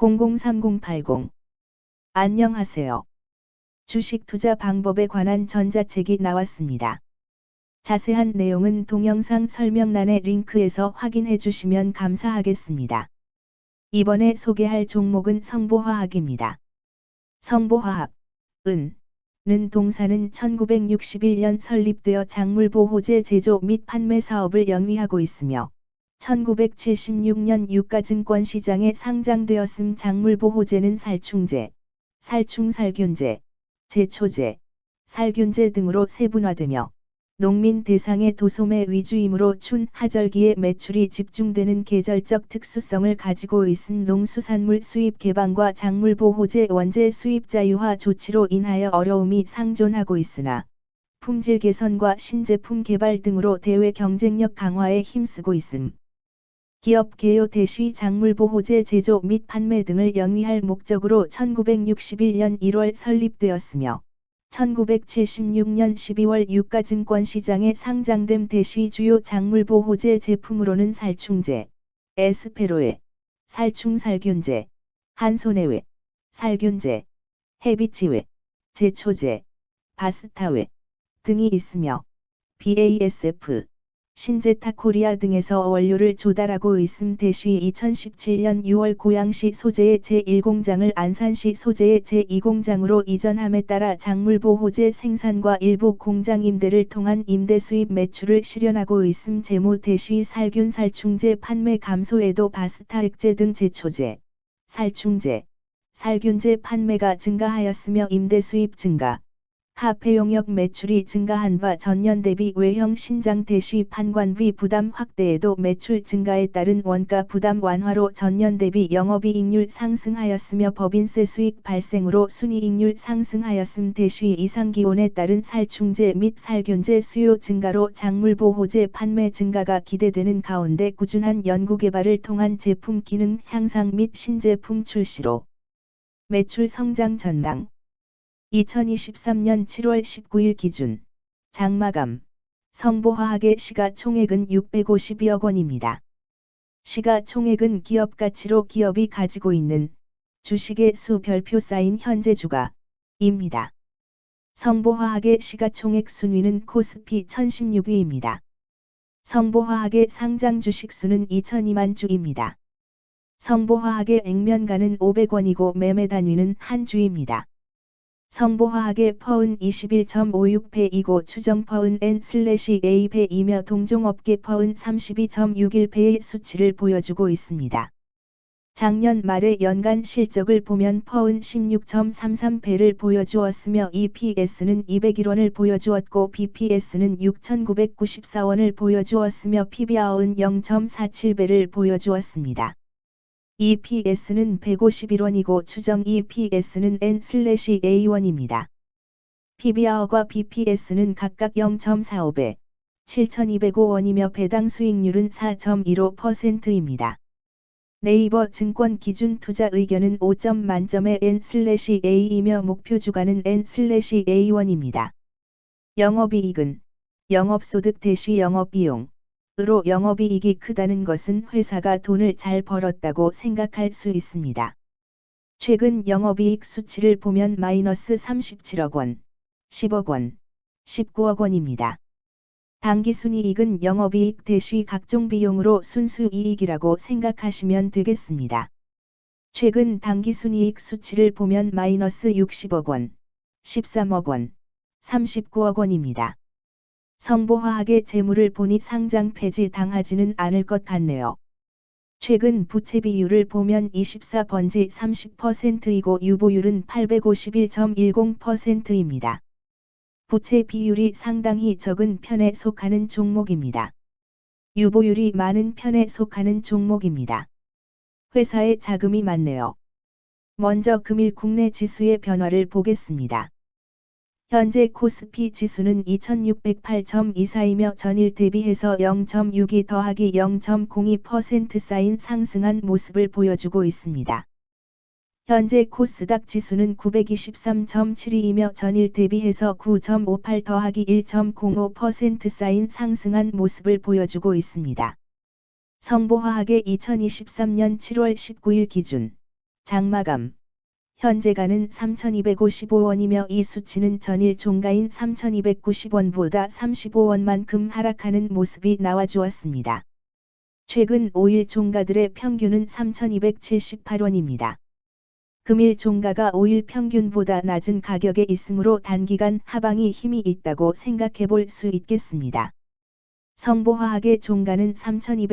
003080 안녕하세요. 주식 투자 방법에 관한 전자책이 나왔습니다. 자세한 내용은 동영상 설명란의 링크에서 확인해 주시면 감사하겠습니다. 이번에 소개할 종목은 성보화학입니다. 성보화학, 은, 는 동사는 1961년 설립되어 작물보호제 제조 및 판매 사업을 영위하고 있으며 1976년 유가증권 시장에 상장되었음 작물보호제는 살충제, 살충살균제, 제초제, 살균제 등으로 세분화되며 농민 대상의 도소매 위주이므로 춘, 하절기에 매출이 집중되는 계절적 특수성을 가지고 있음 농수산물 수입 개방과 작물 보호제 원재 수입 자유화 조치로 인하여 어려움이 상존하고 있으나 품질 개선과 신제품 개발 등으로 대외 경쟁력 강화에 힘쓰고 있음. 기업 개요 대시 작물 보호제 제조 및 판매 등을 영위할 목적으로 1961년 1월 설립되었으며 1976년 12월 유가증권 시장에 상장됨 대시 주요 작물 보호제 제품으로는 살충제, 에스페로에, 살충살균제, 한손해외, 살균제, 해비치외, 제초제, 바스타외 등이 있으며 BASF, 신제타 코리아 등에서 원료를 조달하고 있음 대쉬 2017년 6월 고양시 소재의 제1공장을 안산시 소재의 제2공장으로 이전함에 따라 작물보호제 생산과 일부 공장 임대를 통한 임대 수입 매출을 실현하고 있음 재무 대쉬 살균 살충제 판매 감소에도 바스타 액제 등 제초제, 살충제, 살균제 판매가 증가하였으며 임대 수입 증가, 카페 용역 매출이 증가한 바 전년 대비 외형 신장 대시 판관비 부담 확대에도 매출 증가에 따른 원가 부담 완화로 전년 대비 영업이익률 상승하였으며 법인세 수익 발생으로 순이익률 상승하였음 대시 이상 기온에 따른 살충제 및 살균제 수요 증가로 작물 보호제 판매 증가가 기대되는 가운데 꾸준한 연구개발을 통한 제품 기능 향상 및 신제품 출시로 매출 성장 전망 2023년 7월 19일 기준 장마감 성보화학의 시가총액은 652억 원입니다. 시가총액은 기업 가치로 기업이 가지고 있는 주식의 수 별표 쌓인 현재 주가입니다. 성보화학의 시가총액 순위는 코스피 1016위입니다. 성보화학의 상장 주식 수는 2002만 주입니다. 성보화학의 액면가는 500원이고 매매 단위는 한 주입니다. 성보화학의 퍼은 21.56배이고 추정 퍼은 N/A배이며 동종업계 퍼은 32.61배의 수치를 보여주고 있습니다. 작년 말의 연간 실적을 보면 퍼은 16.33배를 보여주었으며 EPS는 201원을 보여주었고 BPS는 6,994원을 보여주었으며 PBR은 0.47배를 보여주었습니다. EPS는 151원이고 추정 EPS는 N/A1입니다. PBR과 BPS는 각각 0.45배, 7,205원이며 배당 수익률은 4.15%입니다. 네이버 증권 기준 투자 의견은 5점 만점의 N/A이며 목표 주가는 N/A1입니다. 영업이익은 영업소득 대시 영업비용 으로 영업이익이 크다는 것은 회사가 돈을 잘 벌었다고 생각할 수 있습니다. 최근 영업이익 수치를 보면 마이너스 37억 원, 10억 원, 19억 원입니다. 당기순이익은 영업이익 대시 각종 비용으로 순수이익이라고 생각하시면 되겠습니다. 최근 당기순이익 수치를 보면 마이너스 60억 원, 13억 원, 39억 원입니다. 성보화학의 재물을 보니 상장 폐지 당하지는 않을 것 같네요. 최근 부채 비율을 보면 24번지 30%이고 유보율은 851.10%입니다. 부채 비율이 상당히 적은 편에 속하는 종목입니다. 유보율이 많은 편에 속하는 종목입니다. 회사에 자금이 많네요. 먼저 금일 국내 지수의 변화를 보겠습니다. 현재 코스피 지수는 2608.24이며 전일 대비해서 0.62 더하기 0.02% 쌓인 상승한 모습을 보여주고 있습니다. 현재 코스닥 지수는 923.72이며 전일 대비해서 9.58 더하기 1.05% 쌓인 상승한 모습을 보여주고 있습니다. 성보화학의 2023년 7월 19일 기준 장마감. 현재가는 3,255원이며 이 수치는 전일 종가인 3,290원보다 35원만큼 하락하는 모습이 나와주었습니다. 최근 5일 종가들의 평균은 3,278원입니다. 금일 종가가 5일 평균보다 낮은 가격에 있으므로 단기간 하방이 힘이 있다고 생각해 볼 수 있겠습니다. 성보화학의 종가는 3,200